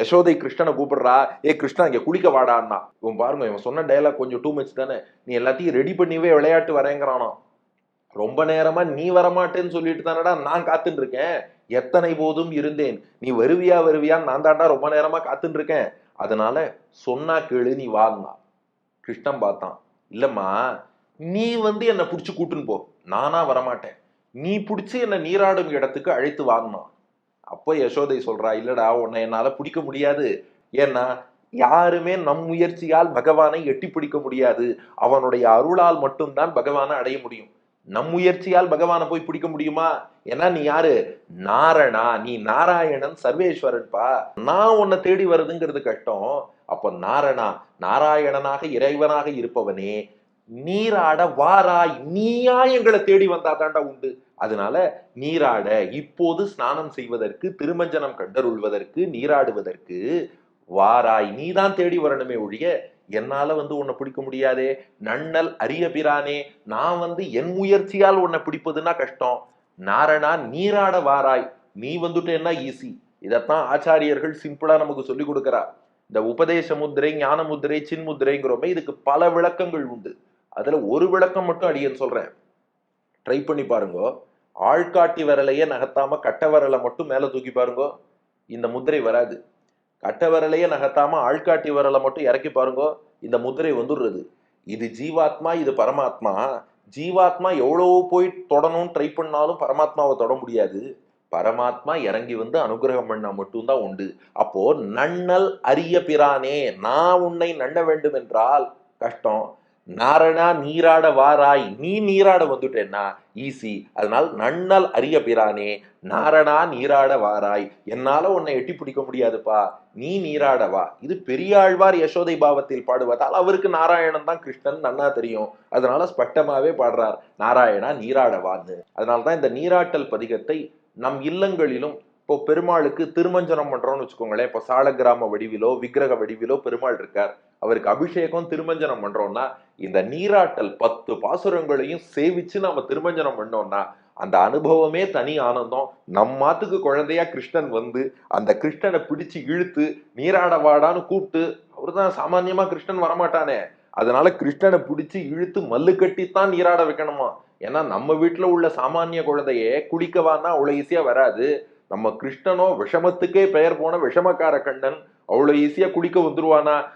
யசோதை கிருஷ்ணனை கூப்பிடுறா ஏ கிருஷ்ணா இங்கே குளிக்க வாடான்னா. இவன் பாருங்க இவன் சொன்ன டயலாக் கொஞ்சம் டூ மச் தானே. நீ எல்லாத்தையும் ரெடி பண்ணிவே விளையாட்டு வரேங்கிறானா ரொம்ப நேரமா நீ வரமாட்டேன்னு சொல்லிட்டு தானடா நான் காத்துட்டு இருக்கேன் எத்தனை போதும் இருந்தேன். நீ வருவியா வருவியான்னு நான் தாண்டா ரொம்ப நேரமா காத்துட்டு இருக்கேன் அதனால சொன்னா கேளு நீ வான்னா. கிருஷ்ணன் பார்த்தான். இல்லம்மா நீ வந்து என்னை பிடிச்சி கூட்டுன்னு போ. நானா வரமாட்டேன். நீ பிடிச்சி என்னை நீராடும் இடத்துக்கு அழைத்து வாங்கினா அப்போ யசோதை சொல்றா இல்லடா உன்னை என்னால பிடிக்க முடியாது. ஏன்னா யாருமே நம் முயற்சியால் பகவானை எட்டி பிடிக்க முடியாது. அவனுடைய அருளால் மட்டும்தான் பகவானை அடைய முடியும். நம் முயற்சியால் பகவானை போய் பிடிக்க முடியுமா? ஏன்னா நீ யாரு? நாரணா. நீ நாராயணன் சர்வேஸ்வரன்பா. நான் உன்னை தேடி வருதுங்கிறது கஷ்டம். அப்போ நாரணா நாராயணனாக இறைவனாக இருப்பவனே நீராட வாராய் நீயா எங்களை தேடி வந்தா தாண்டா உண்டு. அதனால நீராட இப்போது ஸ்நானம் செய்வதற்கு திருமஞ்சனம் கண்டருள்வதற்கு நீராடுவதற்கு வாராய் நீதான் தேடி வரணுமே ஒழிய என்னால வந்து உன்னை பிடிக்க முடியாதே. நன்னல் அரிய பிரானே நான் வந்து என் முயற்சியால் உன்னை பிடிப்பதுன்னா கஷ்டம். நாரணா நீராட வாராய். நீ வந்துட்டேன்னா ஈஸி இதைத்தான் ஆச்சாரியர்கள் சிம்பிளா நமக்கு சொல்லி கொடுக்கறா இந்த உபதேச முத்திரை ஞான முத்திரை சின்முத்திரைங்கிறோமே இதுக்கு பல விளக்கங்கள் உண்டு. அதில் ஒரு விளக்கம் மட்டும் அடியேன் சொல்கிறேன் ட்ரை பண்ணி பாருங்க. ஆள்காட்டி விரலையே நகர்த்தாமல் கட்ட விரலை மட்டும் மேலே தூக்கி பாருங்க. இந்த முத்திரை வராது. கட்ட விரலையே நகர்த்தாமல் ஆள்காட்டி விரலை மட்டும் இறக்கி பாருங்க. இந்த முத்திரை வந்துடுறது. இது ஜீவாத்மா இது பரமாத்மா. ஜீவாத்மா எவ்வளவு போய் தொடணும்னு ட்ரை பண்ணாலும் பரமாத்மாவை தொட முடியாது. பரமாத்மா இறங்கி வந்து அனுகிரகம் பண்ண மட்டும்தான் உண்டு. அப்போ நன்னல் அரிய பிரானே நான் உன்னை நண்ண வேண்டும் என்றால் கஷ்டம். நாரணா நீராட வாராய். நீ நீராட வந்துட்டேன்னா ஈஸி அதனால் நன்னல் அரிய பிரானே நாரணா நீராட வாராய். என்னால உன்னை எட்டி பிடிக்க முடியாதுப்பா. நீ நீராட வா. இது பெரியாழ்வார் யசோதை பாவத்தில் பாடுவதால் அவருக்கு நாராயணன் தான் கிருஷ்ணன் நன்னா தெரியும். அதனால ஸ்பஷ்டமாவே பாடுறார். நாராயணா நீராடவான்னு அதனால தான் இந்த நீராட்டல் பதிகத்தை நம் இல்லங்களிலும் இப்போ பெருமாளுக்கு திருமஞ்சனம் பண்றோம்னு வச்சுக்கோங்களேன். இப்போ சாலக்கிராம வடிவிலோ விக்கிரக வடிவிலோ பெருமாள் இருக்கார். அவருக்கு அபிஷேகம் திருமஞ்சனம் பண்றோம்னா இந்த நீராட்டல் பத்து பாசுரங்களையும் சேவிச்சு நாம திருமஞ்சனம் பண்ணோம்னா அந்த அனுபவமே தனி ஆனந்தம். நம்மாத்துக்கு குழந்தையா கிருஷ்ணன் வந்து அந்த கிருஷ்ணனை பிடிச்சு இழுத்து நீராட வாடான்னு கூப்பிட்டு அவர்தான் சாமான்யமா கிருஷ்ணன் வரமாட்டானே. அதனால கிருஷ்ணனை பிடிச்சு இழுத்து மல்லு கட்டித்தான் நீராட வைக்கணுமா? ஏன்னா நம்ம வீட்டுல உள்ள சாமானிய குழந்தையே குளிக்கவான்னா அவ்வளவு ஈஸியா வராது. நம்ம கிருஷ்ணனோ விஷமத்துக்கே பெயர் போன விஷமக்கார கண்ணன் அவ்வளோ ஈஸியாக குளிக்க வந்துருவானா?